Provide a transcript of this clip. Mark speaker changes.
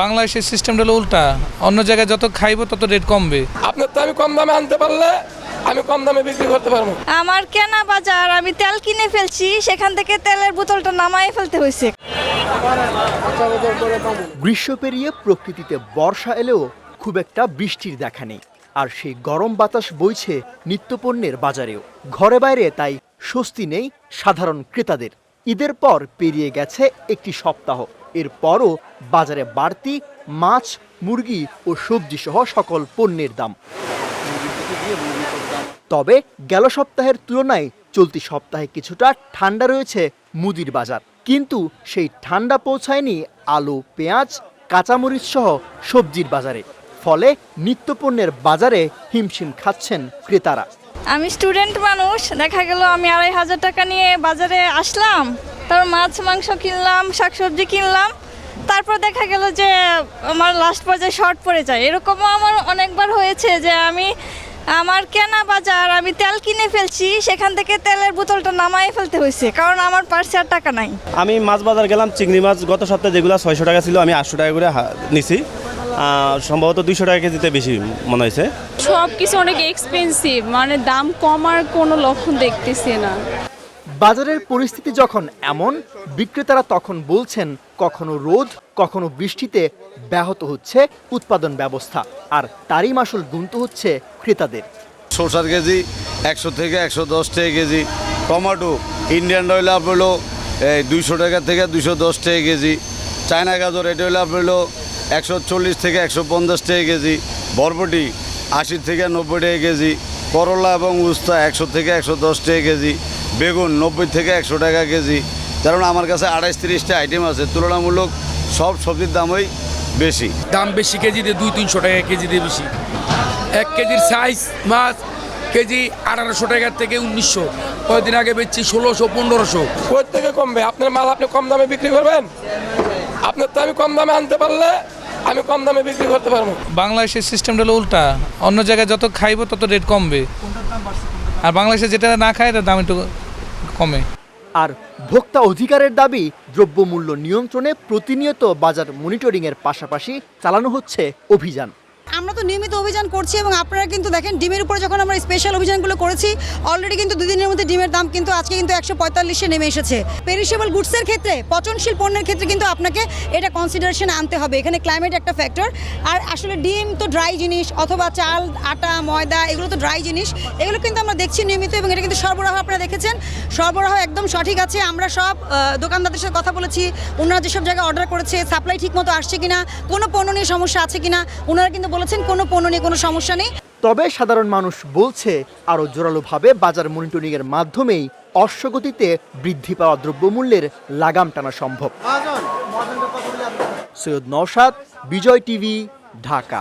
Speaker 1: বাংলাদেশের সিস্টেমটা হলো উল্টা। অন্য জায়গায় যত খাইবো তত রেট কমবে।
Speaker 2: আপনার তো আমি কম দামে আনতে পারলে আমি কম দামে বিক্রি করতে পারব।
Speaker 3: আমার কেনা বাজার আমি তেল কিনে ফেলছি সেখান থেকে তেলের বোতলটা নামায় ফেলতে হয়েছে।
Speaker 4: গ্রীষ্ম পেরিয়ে প্রকৃতিতে বর্ষা এলেও খুব একটা বৃষ্টির দেখা নেই। আর সেই গরম বাতাস বইছে নিত্যপণ্যের বাজারেও। ঘরে বাইরে তাই স্বস্তি নেই সাধারণ ক্রেতাদের। ঈদের পর পেরিয়ে গেছে একটি সপ্তাহ। এরপরও বাজারে বাড়তি মাছ, মুরগি ও সবজি সহ সকল পণ্যের দাম। তবে গেল সপ্তাহের তুলনায় চলতি সপ্তাহে কিছুটা ঠান্ডা রয়েছে মুদির বাজার। কিন্তু সেই ঠান্ডা পৌঁছায়নি আলু, পেঁয়াজ, কাঁচামরিচ সহ সবজির বাজারে। ফলে নিত্যপণ্যের বাজারে হিমশিম খাচ্ছেন ক্রেতারা।
Speaker 3: আমি স্টুডেন্ট মানুষ, দেখা গেল আমি আড়াই হাজার টাকা নিয়ে বাজারে আসলাম, তারপর মাছ, মাংস কিনলাম, শাকসবজি কিনলাম, তারপর দেখা গেল যে আমার লাস্ট পর্যায়ে শর্ট পড়ে যায়। এরকমও আমার অনেকবার হয়েছে যে আমি আমার কেনা বাজার আমি তেল কিনে ফেলছি, সেখান থেকে তেলের বোতলটা নামায় ফেলতে হয়েছে, কারণ আমার পার্সে আর টাকা নাই।
Speaker 5: আমি মাছ বাজার গেলাম, চিংড়ি মাছ গত সপ্তাহে যেগুলো ছয়শো টাকা ছিল, আমি আটশো টাকা করে নিছি। সম্ভবত দুইশো টাকা কেজিতে বেশি মনে হয়েছে।
Speaker 6: সব কিছু অনেক এক্সপেন্সিভ মানে দাম কমার কোনো লক্ষণ দেখতেছি না।
Speaker 4: বাজারের পরিস্থিতি যখন এমন বিক্রেতারা তখন বলছেন কখনো রোদ কখনো বৃষ্টিতে ব্যাহত হচ্ছে উৎপাদন ব্যবস্থা আর তারই মাসুল গুনতে হচ্ছে ক্রেতাদের।
Speaker 7: শসার কেজি একশো থেকে একশো দশ টাকা কেজি টমেটো ইন্ডিয়ান রয়েল আপ হলো এই দুইশো টাকা থেকে দুইশো দশ টাকা কেজি চায়না গাজর এটা হলো আপ হলো একশো চল্লিশ থেকে একশো পঞ্চাশ টাকা কেজি বরবটি আশি থেকে নব্বই টাকা কেজি করলা এবং উস্তা একশো থেকে একশো দশ টাকা কেজি বেগুন নব্বই থেকে একশো টাকা কেজি। কারণ আমার কাছে আড়াইশ তিরিশটা আইটেম আছে তুলনামূলক সব সবজির দামই বেশি।
Speaker 2: দাম বেশি কেজিতে দুই তিনশো টাকা কেজিতে বেশি। এক কেজির সাইজ মাছ কেজি আঠারোশো টাকার থেকে উনিশশো। কয়েকদিন আগে বেচছি ষোলোশো পনেরোশো। কোথা থেকে কমবে? আপনার মাল আপনি কম দামে বিক্রি করবেন? আপনার তো আমি কম দামে আনতে পারলে আমি কম দামে বিক্রি করতে পারব।
Speaker 1: বাংলাদেশের সিস্টেমটা হলো উল্টা। অন্য জায়গায় যত খাইবো তত রেট কমবে। আর বাংলাদেশে যেটা না খায় তার দাম একটু কমে।
Speaker 4: আর ভোক্তা অধিকারের দাবি দ্রব্যমূল্য নিয়ন্ত্রণে প্রতিনিয়ত বাজার মনিটরিংয়ের পাশাপাশি চালানো হচ্ছে অভিযান।
Speaker 8: আমরা তো নিয়মিত অভিযান করছি এবং আপনারা কিন্তু দেখেন, ডিমের উপরে যখন আমরা স্পেশাল অভিযানগুলো করেছি অলরেডি কিন্তু দুদিনের মধ্যে ডিমের দাম কিন্তু আজকে কিন্তু একশো পঁয়তাল্লিশে নেমে এসেছে। পেরিশেবল গুডসের ক্ষেত্রে, পচনশীল পণ্যের ক্ষেত্রে কিন্তু আপনাকে এটা কনসিডারেশনে আনতে হবে। এখানে ক্লাইমেট একটা ফ্যাক্টর আর আসলে ডিম তো ড্রাই জিনিস, অথবা চাল, আটা, ময়দা, এগুলো তো ড্রাই জিনিস। এগুলো কিন্তু আমরা দেখছি নিয়মিত এবং এটা কিন্তু সরবরাহ আপনারা দেখেছেন। সরবরাহ একদম সঠিক আছে। আমরা সব দোকানদারদের সাথে কথা বলেছি। ওনারা যেসব জায়গায় অর্ডার করেছে সাপ্লাই ঠিক মতো আসছে কিনা, কোনো পণ্য নিয়ে সমস্যা আছে কিনা, ওনারা কিন্তু বলেছেন, কোনো পণ্য নিয়ে কোনো সমস্যা নেই।
Speaker 4: তবে সাধারণ মানুষ বলছে, আরও জোরালোভাবে বাজার মনিটরিংয়ের মাধ্যমেই অশ্বগতিতে বৃদ্ধি পাওয়া দ্রব্যমূল্যের লাগাম টানা সম্ভব। সৈয়দ নওশাদ, বিজয় টিভি, ঢাকা।